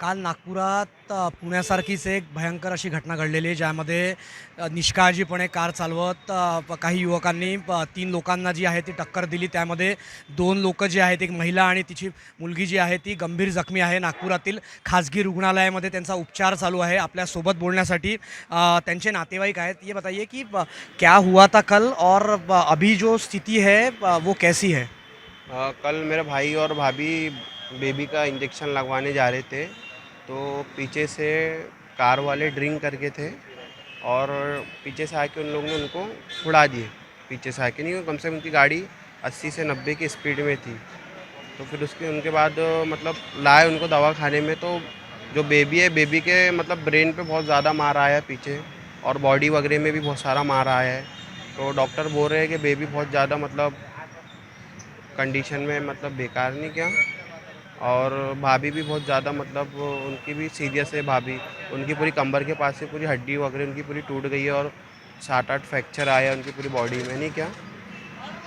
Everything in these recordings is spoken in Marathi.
काल नागपुरात पुण्यासारखीच एक भयंकर अशी घटना घडलेली आहे ज्यामध्ये निष्काळजीपणे कार चालवत काही युवकांनी प- तीन लोकांना जी आहे ती टक्कर दिली. त्यामध्ये दोन लोक जी आहेत एक महिला आणि तिची मुलगी जी आहे ती गंभीर जखमी आहे. नागपुरातील खाजगी रुग्णालयामध्ये त्यांचा उपचार चालू आहे. आपल्यासोबत बोलण्यासाठी त्यांचे नातेवाईक आहेत. ये बताइए की क्या हुआ था कल? और अभी जो स्थिति है वो कैसी है? कल मेरे भाई और भाभी बेबी का इंजेक्शन लगवाने जा रहे थे। तो पीछे से कार वाले ड्रिंक करके थे और पीछे से आके उन लोगों ने उनको उड़ा दिए। पीछे से आके नहीं कम से कम उनकी गाड़ी 80 से 90 की स्पीड में थी। तो फिर उसके, उनके बाद मतलब लाए उनको दवा खाने में तो जो बेबी है, बेबी के मतलब ब्रेन पे बहुत ज़्यादा मार आया है पीछे और बॉडी वगैरह में भी बहुत सारा मार आया है। तो डॉक्टर बोल रहे हैं कि बेबी बहुत ज़्यादा मतलब कंडीशन में मतलब बेकार नहीं किया। और भाभी भी बहुत ज़्यादा मतलब उनकी भी सीरियस है भाभी। उनकी पूरी कमर के पास से पूरी हड्डी वगैरह उनकी पूरी टूट गई है और सात आठ फ्रैक्चर आया है उनकी पूरी बॉडी में, नहीं क्या?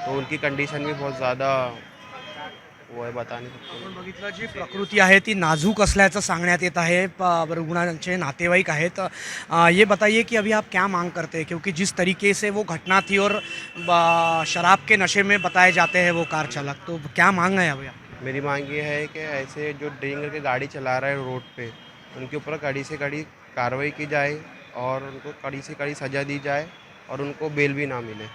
तो उनकी कंडीशन भी बहुत ज़्यादा वो है बताने आपण जी प्रकृती आहे, ती नाजूक असल्याचं सांगण्यात येत आहे रुग्णांचे नातेवाईक आहेत. ये बताइए कि अभी आप क्या मांग करते हैं? क्योंकि जिस तरीके से वो घटना थी और शराब के नशे में बताए जाते हैं वो कार चालक तो क्या मांग है अभी आप? मेरी मांग ये है कि ऐसे जो ड्रिंक करके गाड़ी चला रहा है रोड पे उनके ऊपर कड़ी से कड़ी कार्रवाई की जाए और उनको कड़ी से कड़ी सज़ा दी जाए और उनको बेल भी ना मिले।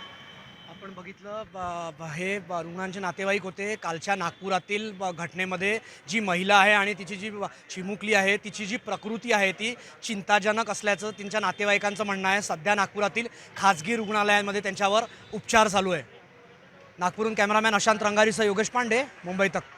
आपण बघितलं ब- हे रुग्णांचे नातेवाईक होते कालच्या नागपुरातील घटनेमध्ये जी महिला आहे आणि तिची जी चिमुकली आहे तिची जी प्रकृती आहे ती चिंताजनक असल्याचं त्यांच्या नातेवाईकांचं म्हणणं आहे. सध्या नागपुरातील खाजगी रुग्णालयांमध्ये त्यांच्यावर उपचार चालू आहे. नागपूरहून कॅमेरामॅन अशांत रंगारीसह योगेश पांडे मुंबई तक.